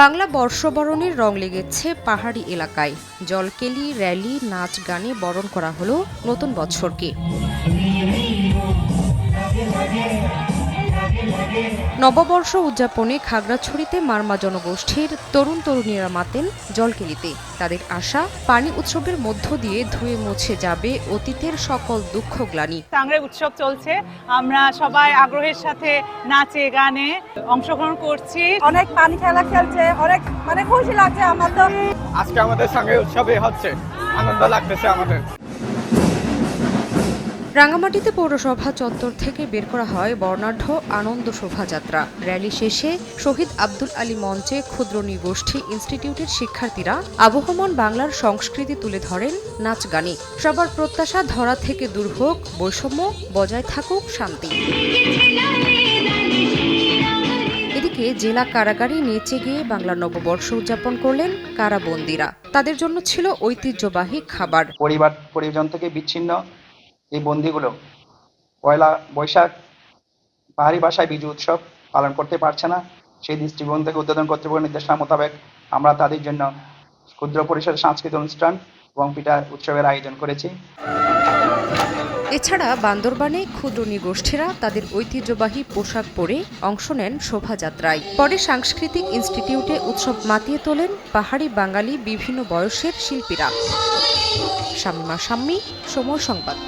বাংলা বর্ষবরণের রং লেগেছে পাহাড়ি এলাকায়। জলকেলি, র্যালি, নাচ গানে বরণ করা হলো নতুন বছরকে। নববর্ষ উদযাপনে খাগড়াছড়িতে মারমা জনগোষ্ঠীর তরুণ তরুণীরা মাতেন জলকেলিতে। তাদের আশা পানি উৎসবের মধ্য দিয়ে ধুয়ে মুছে যাবে অতীতের সকল দুঃখ গ্লানি। টাংরাই উৎসব চলছে। আমরা সবাই আগ্রহের সাথে নাচে গানে অংশগ্রহণ করছি। অনেক পানি খেলা খেলছে অনেক মানে খুশি লাগছে আমার তো আজকে আমাদের সঙ্গে উৎসবে হচ্ছে। আনন্দ লাগতেছে আমাদের। রাঙামাটিতে পৌরসভা চত্বর থেকে বের করা হয় বর্ণাঢ্য আনন্দ শোভাযাত্রা। র্যালি শেষে শহীদ আব্দুল আলী মঞ্চে ক্ষুদ্র নৃগোষ্ঠী ইনস্টিটিউটের শিক্ষার্থীরা আবহমান বাংলার সংস্কৃতি তুলে ধরেন নাচ গানে। সবার প্রত্যাশা ধরা থেকে দূর হোক, বৈষম্য বজায় থাকুক, শান্তি। এদিকে জেলা কারাগারে নেচে গিয়ে বাংলা নববর্ষ উদযাপন করলেন কারাবন্দীরা। তাদের জন্য ছিল ঐতিহ্যবাহী খাবার। পরিবার, পরিজন থেকে বিচ্ছিন্ন এই বন্দিগুলো পয়লা বৈশাখ পাহাড়ি ভাষায় বিজু উৎসব পালন করতে পারছে না। সেই দৃষ্টিকোণ থেকে উদ্বোধন কর্তৃপক্ষের নির্দেশনা মোতাবেক আমরা তাদের জন্য ক্ষুদ্র পরিসর সাংস্কৃতিক অনুষ্ঠান এবং পিঠা উৎসবের আয়োজন করেছি। এছাড়া বান্দরবানে ক্ষুদ্র নৃগোষ্ঠীরা তাদের ঐতিহ্যবাহী পোশাক পরে অংশ নেন শোভাযাত্রায়। পরে সাংস্কৃতিক ইনস্টিটিউটে উৎসব মাতিয়ে তোলেন পাহাড়ি বাঙালি বিভিন্ন বয়সের শিল্পীরা। শামিমা শাম্মী, সময় সংবাদ।